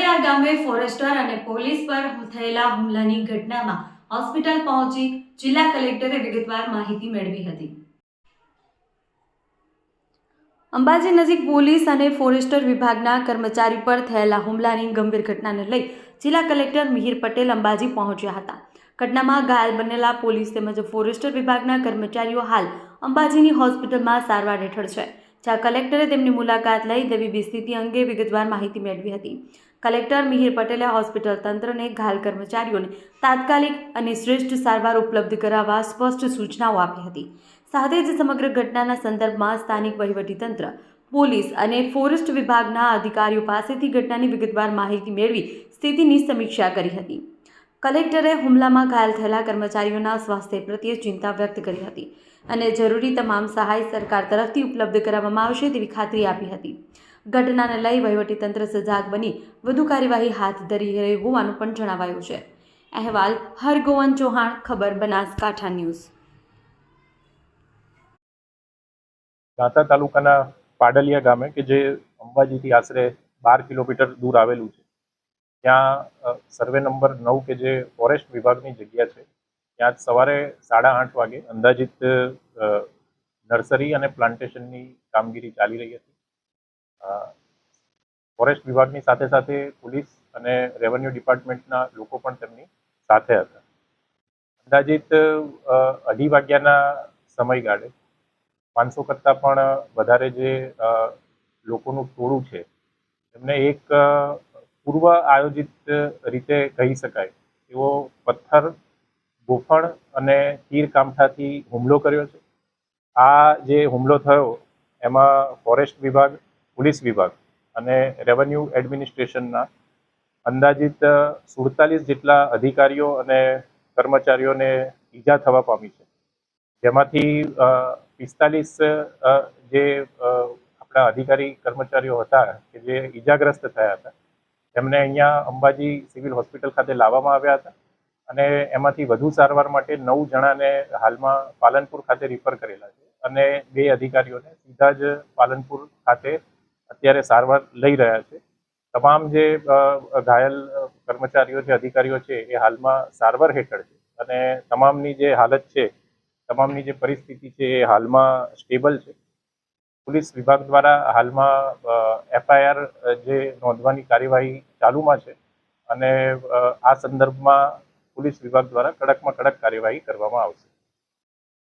ગામે ફોરેસ્ટર અને પોલીસ પર થયેલા હુમલાની ઘટનામાં હોસ્પિટલ પહોંચી જિલ્લા કલેક્ટરે વિગતવાર માહિતી મેળવી હતી. અંબાજી નજીક પોલીસ અને ફોરેસ્ટર વિભાગના કર્મચારી પર થયેલા હુમલાની ગંભીર ઘટનાને લઈ જિલ્લા કલેક્ટર મિહિર પટેલ અંબાજી પહોંચ્યા હતા. ઘટનામાં ઘાયલ બનેલા પોલીસ તેમજ ફોરેસ્ટર વિભાગના કર્મચારીઓ હાલ અંબાજીની હોસ્પિટલમાં સારવાર હેઠળ છે. જ્યાં કલેક્ટરે તેમની મુલાકાત લઈ તબીબી સ્થિતિ અંગે વિગતવાર માહિતી મેળવી હતી. કલેક્ટર મિહિર પટેલે હોસ્પિટલ તંત્રને ઘાયલ કર્મચારીઓને તાત્કાલિક અને શ્રેષ્ઠ સારવાર ઉપલબ્ધ કરાવવા સ્પષ્ટ સૂચનાઓ આપી હતી. સાથે જ સમગ્ર ઘટનાના સંદર્ભમાં સ્થાનિક વહીવટીતંત્ર, પોલીસ અને ફોરેસ્ટ વિભાગના અધિકારીઓ પાસેથી ઘટનાની વિગતવાર માહિતી મેળવી સ્થિતિની સમીક્ષા કરી હતી. કલેક્ટરે હુમલામાં ઘાયલ થયેલા કર્મચારીઓના સ્વાસ્થ્ય પ્રત્યે ચિંતા વ્યક્ત કરી હતી અને જરૂરી તમામ સહાય સરકાર તરફથી ઉપલબ્ધ કરાવવામાં આવશે તેવી ખાતરી આપી હતી. ઘટનાને લઈ વહીવટીતંત્ર સજાગ બની વધુ કાર્યવાહી હાથ ધરી રહી હોવાનું પણ જણાવાયું છે. અહેવાલ હરગોવન ચૌહાણ, ખબર, બનાસકાંઠા ન્યૂઝ. દાંતા તાલુકાના પાડલિયા ગામે, કે જે અંબાજીથી આશરે બાર કિલોમીટર દૂર આવેલું છે, ત્યાં સર્વે નંબર નવ, કે જે ફોરેસ્ટ વિભાગની જગ્યા છે, ત્યાં સવારે સાડા આઠ વાગે અંદાજિત નર્સરી અને પ્લાન્ટેશનની કામગીરી ચાલી રહી હતી. ફોરેસ્ટ વિભાગની સાથે સાથે પોલીસ અને રેવન્યુ ડિપાર્ટમેન્ટના લોકો પણ તેમની સાથે હતા. અંદાજિત અઢી વાગ્યાના સમયગાળે પાંચસો કરતાં પણ વધારે જે લોકોનું ટોળું છે એમને એક પૂર્વ આયોજિત રીતે કહી શકાય. એવો પથ્થર, ગોફણ અને તીર કામઠાથી હુમલો કર્યો છે. આ જે હુમલો થયો, એમાં ફોરેસ્ટ વિભાગ પોલીસ વિભાગ અને રેવન્યુ એડમિનિસ્ટ્રેશનના અંદાજિત સુડતાલીસ જેટલા અધિકારીઓ અને કર્મચારીઓને ઈજા થવા પામી છે. જેમાંથી પિસ્તાલીસ જે આપણા અધિકારી કર્મચારીઓ હતા કે જે ઈજાગ્રસ્ત થયા હતા એમને અહીંયા અંબાજી સિવિલ હોસ્પિટલ ખાતે લાવવામાં આવ્યા હતા અને એમાંથી વધુ સારવાર માટે નવ જણાને હાલમાં પાલનપુર ખાતે રિફર કરેલા છે અને બે અધિકારીઓને સીધા જ પાલનપુર ખાતે અત્યારે સારવાર લઈ રહ્યા છે. તમામ જે ઘાયલ કર્મચારીઓ છે અધિકારીઓ છે, એ હાલમાં સારવાર હેઠળ છે. અને તમામની જે હાલત છે, તમામની જે પરિસ્થિતિ છે, એ હાલમાં સ્ટેબલ છે. પોલીસ વિભાગ દ્વારા હાલમાં એફઆઈઆર જે નોંધવાની કાર્યવાહી ચાલુમાં છે. અને આ સંદર્ભમાં પોલીસ વિભાગ દ્વારા કડકમાં કડક કાર્યવાહી કરવામાં આવશે.